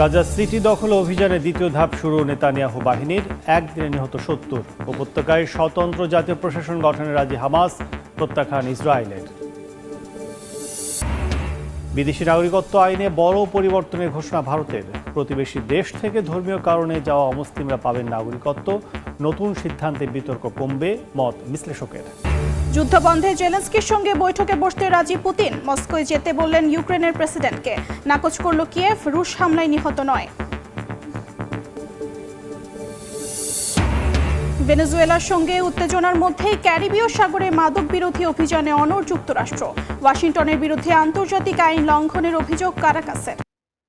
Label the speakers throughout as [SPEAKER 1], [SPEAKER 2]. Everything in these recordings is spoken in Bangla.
[SPEAKER 1] গাজা সিটি দখল অভিযানে দ্বিতীয় ধাপ শুরু নেতানিয়াহু বাহিনীর। একদিনে নিহত সত্তর। উপত্যকায় স্বতন্ত্র জাতীয় প্রশাসন গঠনের রাজি হামাস প্রত্যাখ্যান ইসরায়েলের। বিদেশি নাগরিকত্ব আইনে বড় পরিবর্তনের ঘোষণা ভারতের। প্রতিবেশী দেশ থেকে ধর্মীয় কারণে যাওয়া অমুসলিমরা পাবেন নাগরিকত্ব। নতুন সিদ্ধান্তে বিতর্ক কমবে মত বিশ্লেষকের।
[SPEAKER 2] যুদ্ধবন্ধে জেলেন্সকির সঙ্গে বৈঠকে বসতে রাজি পুতিন। মস্কোয় যেতে বললেন ইউক্রেনের প্রেসিডেন্টকে। নাকচ করল কিয়েভ, রুশ হামলায় নিহত নয়। ভেনেজুয়েলার সঙ্গে উত্তেজনার মধ্যেই ক্যারিবীয় সাগরে মাদক বিরোধী অভিযানে অনড় যুক্তরাষ্ট্র। ওয়াশিংটনের বিরুদ্ধে আন্তর্জাতিক আইন লঙ্ঘনের অভিযোগ কারাকাসের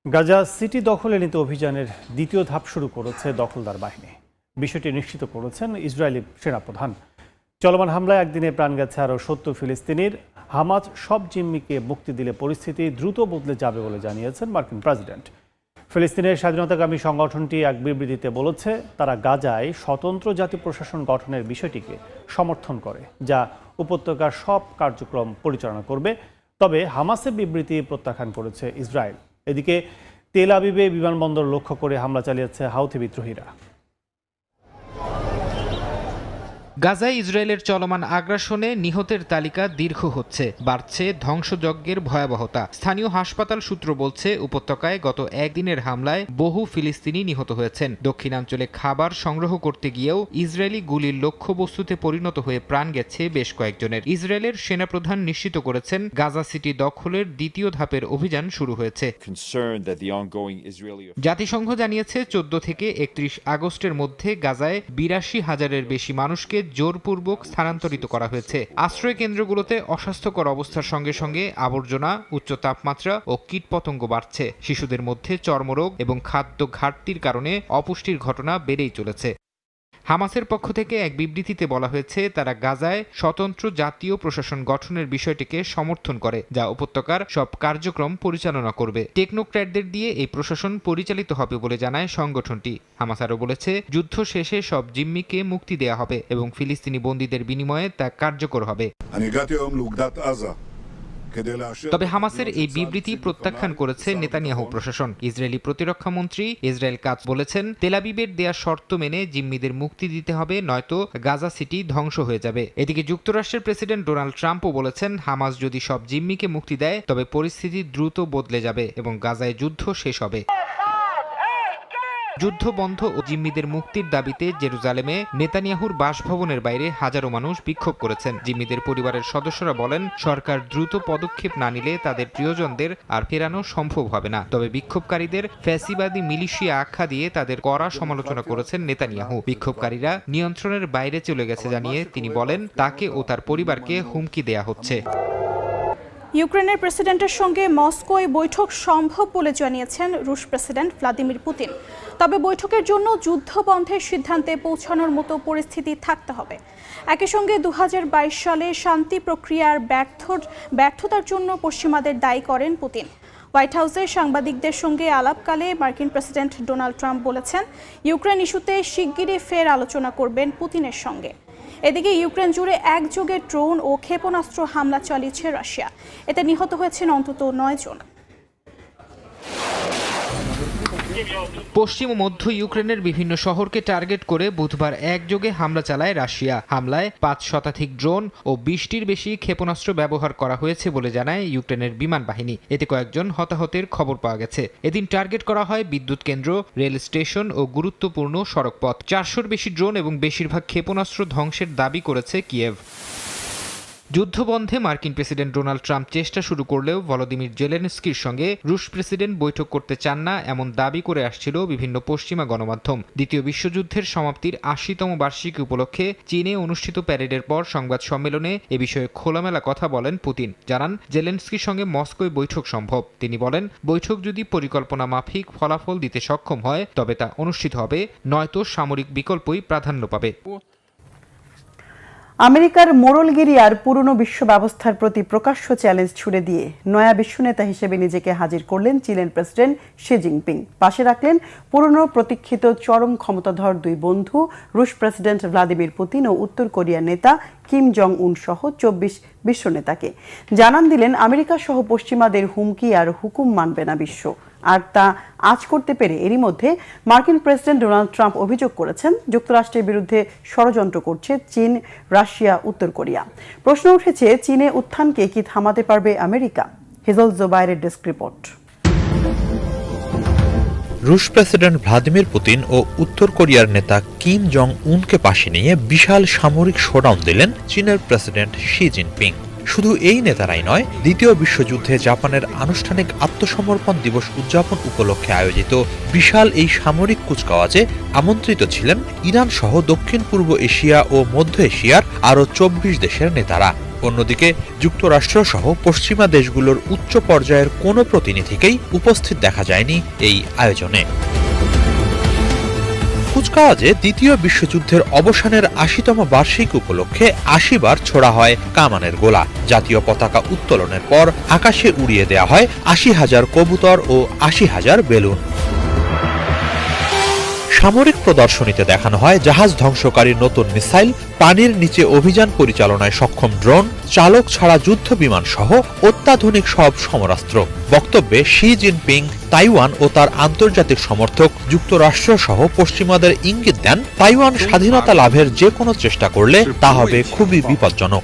[SPEAKER 1] গাজা সিটি দখলে নিতে অভিযানের দ্বিতীয় ধাপ শুরু করেছে দখলদার বাহিনী। বিষয়টি নিশ্চিত করেছেন ইসরায়েলি সেনাপ্রধান চলমান হামলায় একদিনে প্রাণ গেছে আরও সত্তর ফিলিস্তিনির। হামাজ সব জিম্মিকে মুক্তি দিলে পরিস্থিতি দ্রুত বদলে যাবে বলে জানিয়েছেন মার্কিন প্রেসিডেন্ট। ফিলিস্তিনের স্বাধীনতাকামী সংগঠনটি এক বিবৃতিতে বলেছে, তারা গাজায় স্বতন্ত্র জাতি প্রশাসন গঠনের বিষয়টিকে সমর্থন করে, যা উপত্যকার সব কার্যক্রম পরিচালনা করবে। তবে হামাসের বিবৃতি প্রত্যাখ্যান করেছে ইসরায়েল। এদিকে তেল আবিবে বিমানবন্দর লক্ষ্য করে হামলা চালিয়েছে হাউথি বিদ্রোহীরা।
[SPEAKER 3] গাজায় ইসরায়েলের চলমান আগ্রাসনে নিহতের তালিকা দীর্ঘ হচ্ছে বাড়ছে ধ্বংসযজ্ঞের ভয়াবহতা। স্থানীয় হাসপাতাল সূত্র বলছে উপত্যকায় গত একদিনের হামলায় বহু ফিলিস্তিনি নিহত হয়েছেন। দক্ষিণাঞ্চলে খাবার সংগ্রহ করতে গিয়েও ইসরায়েলি গুলির লক্ষ্যবস্তুতে পরিণত হয়ে প্রাণ গেছে বেশ কয়েকজনের। ইসরায়েলের সেনাপ্রধান নিশ্চিত করেছেন গাজা সিটি দখলের দ্বিতীয় ধাপের অভিযান শুরু হয়েছে। জাতিসংঘ জানিয়েছে চোদ্দ থেকে একত্রিশ আগস্টের মধ্যে গাজায় বিরাশি হাজারের বেশি মানুষকে জোরপূর্বক স্থানান্তরিত করা হয়েছে। আশ্রয় কেন্দ্রগুলোতে অস্বাস্থ্যকর অবস্থার সঙ্গে সঙ্গে আবর্জনা, উচ্চ তাপমাত্রা ও কীটপতঙ্গ বাড়ছে। শিশুদের মধ্যে চর্মরোগ এবং খাদ্য ঘাটতির কারণে অপুষ্টির ঘটনা বেড়েই চলেছে। হামাসের পক্ষ থেকে এক বিবৃতিতে বলা হয়েছে, তারা গাজায় স্বতন্ত্র জাতীয় প্রশাসন গঠনের বিষয়টিকে সমর্থন করে, যা উপত্যকার সব কার্যক্রম পরিচালনা করবে। টেকনোক্র্যাটদের দিয়ে এই প্রশাসন পরিচালিত হবে বলে জানায় সংগঠনটি। হামাস আরও বলেছে, যুদ্ধ শেষে সব জিম্মিকে মুক্তি দেয়া হবে এবং ফিলিস্তিনি বন্দীদের বিনিময়ে তা কার্যকর হবে। তবে হামাসের এই বিবৃতি প্রত্যাখ্যান করেছে নেতানিয়াহু প্রশাসন। ইসরায়েলি প্রতিরক্ষা মন্ত্রী ইসরায়েল কাজ বলেছেন তেলাবিবের দেয়া শর্ত মেনে জিম্মিদের মুক্তি দিতে হবে, নয়তো গাজা সিটি ধ্বংস হয়ে যাবে। এদিকে যুক্তরাষ্ট্রের প্রেসিডেন্ট ডোনাল্ড ট্রাম্পও বলেছেন, হামাস যদি সব জিম্মিকে মুক্তি দেয়, তবে পরিস্থিতি দ্রুত বদলে যাবে এবং গাজায় যুদ্ধ শেষ হবে। যুদ্ধ বন্ধ ও জিম্মিদের মুক্তির দাবিতে জেরুজালেমে নেতানিয়াহুর বাসভবনের বাইরে হাজারো মানুষ বিক্ষোভ করেছেন। জিম্মিদের পরিবারের সদস্যরা বলেন, সরকার দ্রুত পদক্ষেপ না নিলে তাদের প্রিয়জনদের আর ফেরানো সম্ভব হবে না। তবে বিক্ষোভকারীদের ফ্যাসিবাদী মিলিশিয়া আখ্যা দিয়ে তাদের কড়া সমালোচনা করেছেন নেতানিয়াহু। বিক্ষোভকারীরা নিয়ন্ত্রণের বাইরে চলে গেছে জানিয়ে তিনি বলেন, তাকে ও তার পরিবারকে হুমকি দেয়া হচ্ছে।
[SPEAKER 2] ইউক্রেনের প্রেসিডেন্টের সঙ্গে মস্কোয় বৈঠক সম্ভব বলে জানিয়েছেন রুশ প্রেসিডেন্ট ভ্লাদিমির পুতিন। তবে বৈঠকের জন্য যুদ্ধ বন্ধের সিদ্ধান্তে পৌঁছানোর মতো পরিস্থিতি থাকতে হবে। একই সঙ্গে দু হাজার বাইশ সালে শান্তি প্রক্রিয়ার ব্যর্থ, ব্যর্থতার জন্য পশ্চিমাদের দায়ী করেন পুতিন। হোয়াইট হাউসে সাংবাদিকদের সঙ্গে আলাপকালে মার্কিন প্রেসিডেন্ট ডোনাল্ড ট্রাম্প বলেছেন, ইউক্রেন ইস্যুতে শিগগিরই ফের আলোচনা করবেন পুতিনের সঙ্গে। এদিকে ইউক্রেন জুড়ে একযোগে ড্রোন ও ক্ষেপণাস্ত্র হামলা চালিয়েছে রাশিয়া। এতে নিহত হয়েছেন অন্তত নয় জন।
[SPEAKER 3] পশ্চিম ও মধ্য ইউক্রেনের বিভিন্ন শহরকে টার্গেট করে বুধবার একযোগে হামলা চালায় রাশিয়া। হামলায় পাঁচ শতাধিক ড্রোন ও বিশটির বেশি ক্ষেপণাস্ত্র ব্যবহার করা হয়েছে বলে জানায় ইউক্রেনের বিমান বাহিনী। এতে কয়েকজন হতাহতের খবর পাওয়া গেছে। এদিন টার্গেট করা হয় বিদ্যুৎ কেন্দ্র, রেল স্টেশন ও গুরুত্বপূর্ণ সড়কপথ। চারশোর বেশি ড্রোন এবং বেশিরভাগ ক্ষেপণাস্ত্র ধ্বংসের দাবি করেছে কিয়েভ। যুদ্ধবন্ধে মার্কিন প্রেসিডেন্ট ডোনাল্ড ট্রাম্প চেষ্টা শুরু করলেও ভলোদিমির জেলেনস্কির সঙ্গে রুশ প্রেসিডেন্ট বৈঠক করতে চান না এমন দাবি করে আসছিল বিভিন্ন পশ্চিমা গণমাধ্যম। দ্বিতীয় বিশ্বযুদ্ধের সমাপ্তির আশিতম বার্ষিকী উপলক্ষে চীনে অনুষ্ঠিত প্যারেডের পর সংবাদ সম্মেলনে এ বিষয়ে খোলামেলা কথা বলেন পুতিন। জানান, জেলেনস্কির সঙ্গে মস্কোয় বৈঠক সম্ভব। তিনি বলেন, বৈঠক যদি পরিকল্পনা মাফিক ফলাফল দিতে সক্ষম হয়, তবে তা অনুষ্ঠিত হবে, নয়তো সামরিক বিকল্পই প্রাধান্য পাবে।
[SPEAKER 4] আমেরিকার মোরলগিরি আর পুরনো বিশ্ব ব্যবস্থার প্রতি প্রকাশ্য চ্যালেঞ্জ ছুড়ে দিয়ে নয়া বিশ্বনেতা হিসেবে নিজেকে হাজির করলেন চিলেন প্রেসিডেন্ট শি জিনপিং। পাশে রাখলেন পুরনো প্রতীক্ষিত চরম ক্ষমতাধর দুই বন্ধু, রুশ প্রেসিডেন্ট ভ্লাদিমির পুতিন ও উত্তর কোরিয়ার নেতা কিম জং উন সহ চব্বিশ বিশ্ব নেতাকে। জানান দিলেন, আমেরিকা সহ পশ্চিমাদের হুমকি আর হুকুম মানবে না বিশ্ব। আর তা আজ করতে পেরে এরই মধ্যে মার্কিন প্রেসিডেন্ট ডোনাল্ড ট্রাম্প অভিযোগ করেছেন, যুক্তরাষ্ট্রের বিরুদ্ধে ষড়যন্ত্র করছে চীন, রাশিয়া, উত্তর কোরিয়া। প্রশ্ন উঠেছে, চীনে উত্থানকে কি থামাতে পারবে আমেরিকা? হেজল জোবাইরের ডেস্ক রিপোর্ট।
[SPEAKER 5] রুশ প্রেসিডেন্ট ভ্লাদিমির পুতিন ও উত্তর কোরিয়ার নেতা কিম জং উনকে পাশে নিয়ে বিশাল সামরিক শোডাউন দিলেন চীনের প্রেসিডেন্ট শি জিনপিং। শুধু এই নেতারাই নয়, দ্বিতীয় বিশ্বযুদ্ধে জাপানের আনুষ্ঠানিক আত্মসমর্পণ দিবস উদযাপন উপলক্ষে আয়োজিত বিশাল এই সামরিক কুচকাওয়াজে আমন্ত্রিত ছিলেন ইরান সহ দক্ষিণ পূর্ব এশিয়া ও মধ্য এশিয়ার আরও চব্বিশ দেশের নেতারা। অন্যদিকে, যুক্তরাষ্ট্র সহ পশ্চিমা দেশগুলোর উচ্চ পর্যায়ের কোনো প্রতিনিধিকেই উপস্থিত দেখা যায়নি এই আয়োজনে। কুচকাওয়াজে দ্বিতীয় বিশ্বযুদ্ধের অবসানের আশিতম বার্ষিক উপলক্ষে আশিবার ছোড়া হয় কামানের গোলা। জাতীয় পতাকা উত্তোলনের পর আকাশে উড়িয়ে দেয়া হয় আশি হাজার কবুতর ও আশি হাজার বেলুন। সামরিক প্রদর্শনীতে দেখানো হয় জাহাজ ধ্বংসকারী নতুন মিসাইল, পানির নিচে অভিযান পরিচালনায় সক্ষম ড্রোন, চালক ছাড়া যুদ্ধ বিমান সহ অত্যাধুনিক সব সমরাস্ত্র। বক্তব্যে শি জিনপিং, তাইওয়ান ও তার আন্তর্জাতিক সমর্থক যুক্তরাষ্ট্র সহ পশ্চিমাদের ইঙ্গিত দেন, তাইওয়ান স্বাধীনতা লাভের যে কোনো চেষ্টা করলে তা হবে খুবই বিপজ্জনক।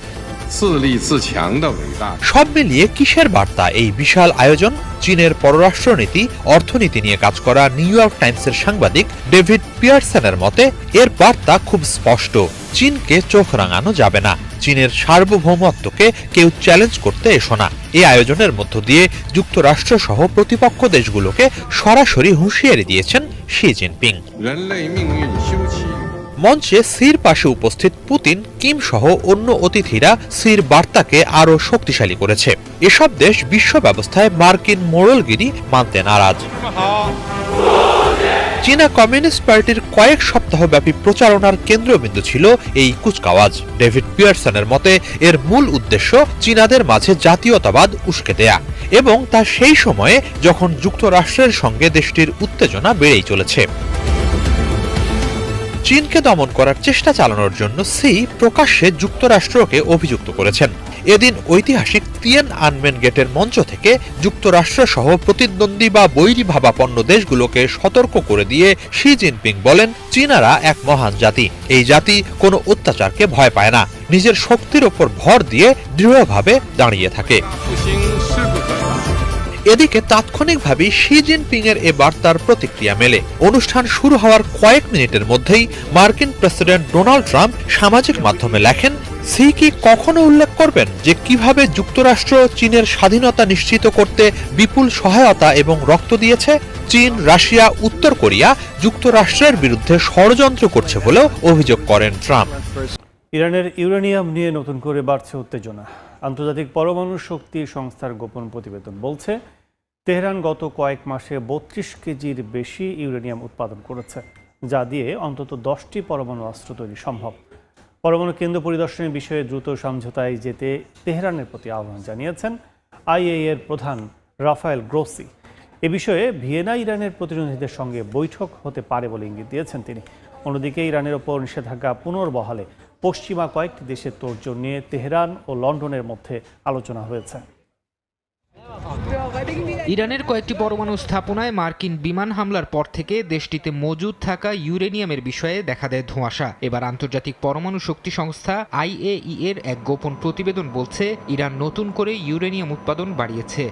[SPEAKER 5] সব মিলিয়ে কিসের বার্তা এই বিশাল আয়োজন? চীনের পররাষ্ট্রনীতি অর্থনীতি নিয়ে কাজ করা নিউ ইয়র্ক টাইমসের সাংবাদিক ডেভিড পিয়ারসনের মতে এর বার্তা খুব স্পষ্ট। চীনকে চোখ রাঙানো যাবে না। চীনের সার্বভৌমত্বকে কেউ চ্যালেঞ্জ করতে এসো না। এই আয়োজনের মধ্য দিয়ে যুক্তরাষ্ট্র সহ প্রতিপক্ষ দেশগুলোকে সরাসরি হুঁশিয়ারি দিয়েছেন শি জিনপিং। মঞ্চে সির পাশে উপস্থিত পুতিন, কিম সহ অন্য অতিথিরা সির বার্তাকে আরও শক্তিশালী করেছে। এসব দেশ বিশ্ব ব্যবস্থায় মার্কিন মোড়লগিরি মানতে নারাজ। চীনা কমিউনিস্ট পার্টির কয়েক সপ্তাহব্যাপী প্রচারণার কেন্দ্রবিন্দু ছিল এই কুচকাওয়াজ। ডেভিড পিয়ারসনের মতে, এর মূল উদ্দেশ্য চীনাদের মাঝে জাতীয়তাবাদ উস্কে দেয়া এবং তা সেই সময়ে যখন যুক্তরাষ্ট্রের সঙ্গে দেশটির উত্তেজনা বেড়েই চলেছে। চীনকে দমন করার চেষ্টা চালানোর জন্য সি প্রকাশ্যে যুক্তরাষ্ট্রকে অভিযুক্ত করেছেন। এদিন ঐতিহাসিক তিয়েন আনমেন গেটের মঞ্চ থেকে যুক্তরাষ্ট্র সহ প্রতিদ্বন্দ্বী বা বৈরী ভাবাপন্ন দেশগুলোকে সতর্ক করে দিয়ে শি জিনপিং বলেন, চীনারা এক মহান জাতি। এই জাতি কোনো অত্যাচারকে ভয় পায় না। নিজের শক্তির ওপর ভর দিয়ে দৃঢ়ভাবে দাঁড়িয়ে থাকে। এদিকে তাৎক্ষণিকভাবে শি জিনপিং এর এ বার্তার প্রতিক্রিয়া মেলে। অনুষ্ঠান শুরু হওয়ার কয়েক মিনিটের মধ্যেই মার্কিন প্রেসিডেন্ট ডোনাল্ড ট্রাম্প সামাজিক মাধ্যমে লেখেন সি কি কখনো উল্লেখ করবেন যে কীভাবে যুক্তরাষ্ট্র চীনের স্বাধীনতা নিশ্চিত করতে বিপুল সহায়তা এবং রক্ত দিয়েছে? চীন, রাশিয়া, উত্তর কোরিয়া যুক্তরাষ্ট্রের বিরুদ্ধে ষড়যন্ত্র করছে বলেও অভিযোগ করেন ট্রাম্প।
[SPEAKER 1] ইরানের ইউরেনিয়াম নিয়ে নতুন করে বাড়ছে উত্তেজনা। আন্তর্জাতিক পরমাণু শক্তি সংস্থার গোপন প্রতিবেদন বলছে তেহরান গত কয়েক মাসে বত্রিশ কেজির বেশি ইউরেনিয়াম উৎপাদন করেছে, যা দিয়ে অন্তত দশটি পরমাণু অস্ত্র তৈরি সম্ভব। পরমাণু কেন্দ্র পরিদর্শনের বিষয়ে দ্রুত সমঝোতায় যেতে তেহরানের প্রতি আহ্বান জানিয়েছেন আইএ এর প্রধান রাফায়েল গ্রোসি। এ বিষয়ে ভিয়েনা ইরানের প্রতিনিধিদের সঙ্গে বৈঠক হতে পারে বলে ইঙ্গিত দিয়েছেন তিনি। অন্যদিকে ইরানের ওপর নিষেধাজ্ঞা পুনর্বহালে পশ্চিমা কয়েকটি দেশের তোড়জোড় নিয়ে তেহরান ও লন্ডনের মধ্যে আলোচনা হয়েছে।
[SPEAKER 3] ইরানের কয়েকটি পরমাণু স্থাপনায় মার্কিন বিমান হামলার পর থেকে দেশটিতে মজুদ থাকা ইউরেনিয়ামের বিষয়ে দেখা দেয় ধোঁয়াশা। এবার আন্তর্জাতিক পরমাণু শক্তি সংস্থা আইএই এর এক গোপন প্রতিবেদন বলছে, ইরান নতুন করে ইউরেনিয়াম উৎপাদন বাড়িয়েছে।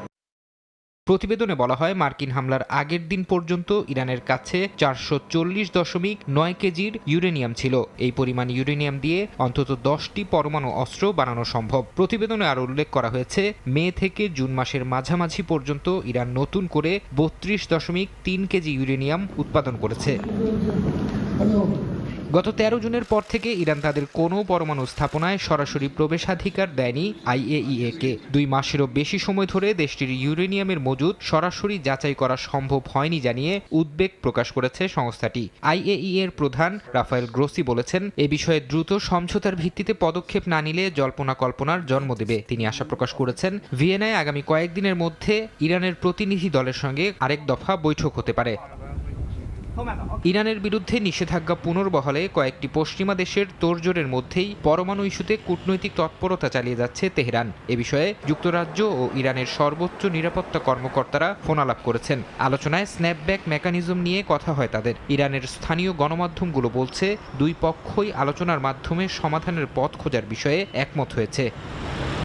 [SPEAKER 3] প্রতিবেদনে বলা হয়, মার্কিন হামলার আগের দিন পর্যন্ত ইরানের কাছে চারশো চল্লিশ দশমিক নয় কেজির ইউরেনিয়াম ছিল। এই পরিমাণ ইউরেনিয়াম দিয়ে অন্তত দশটি পরমাণু অস্ত্র বানানো সম্ভব। প্রতিবেদনে আরও উল্লেখ করা হয়েছে, মে থেকে জুন মাসের মাঝামাঝি পর্যন্ত ইরান নতুন করে বত্রিশ দশমিক তিন কেজি ইউরেনিয়াম উৎপাদন করেছে। গত তেরো জুনের পর থেকে ইরান তাদের কোনো পরমাণু স্থাপনায় সরাসরি প্রবেশাধিকার দেয়নি আইএইএ কে দুই মাসেরও বেশি সময় ধরে দেশটির ইউরেনিয়ামের মজুদ সরাসরি যাচাই করা সম্ভব হয়নি জানিয়ে উদ্বেগ প্রকাশ করেছে সংস্থাটি। আইএই এর প্রধান রাফায়েল গ্রোসি বলেছেন, এ বিষয়ে দ্রুত সমঝোতার ভিত্তিতে পদক্ষেপ না নিলে জল্পনা কল্পনার জন্ম দেবে। তিনি আশা প্রকাশ করেছেন, ভিয়েনায় আগামী কয়েকদিনের মধ্যে ইরানের প্রতিনিধি দলের সঙ্গে আরেক দফা বৈঠক হতে পারে। ইরানের বিরুদ্ধে নিষেধাজ্ঞা পুনর্বহলে কয়েকটি পশ্চিমা দেশের তোড়জোড়ের মধ্যেই পরমাণু ইস্যুতে কূটনৈতিক তৎপরতা চালিয়ে যাচ্ছে তেহরান। এ বিষয়ে যুক্তরাজ্য ও ইরানের সর্বোচ্চ নিরাপত্তা কর্মকর্তারা ফোনালাপ করেছেন। আলোচনায় স্ন্যাপব্যাক মেকানিজম নিয়ে কথা হয় তাদের। ইরানের স্থানীয় গণমাধ্যমগুলো বলছে, দুই পক্ষই আলোচনার মাধ্যমে সমাধানের পথ খোঁজার বিষয়ে একমত হয়েছে।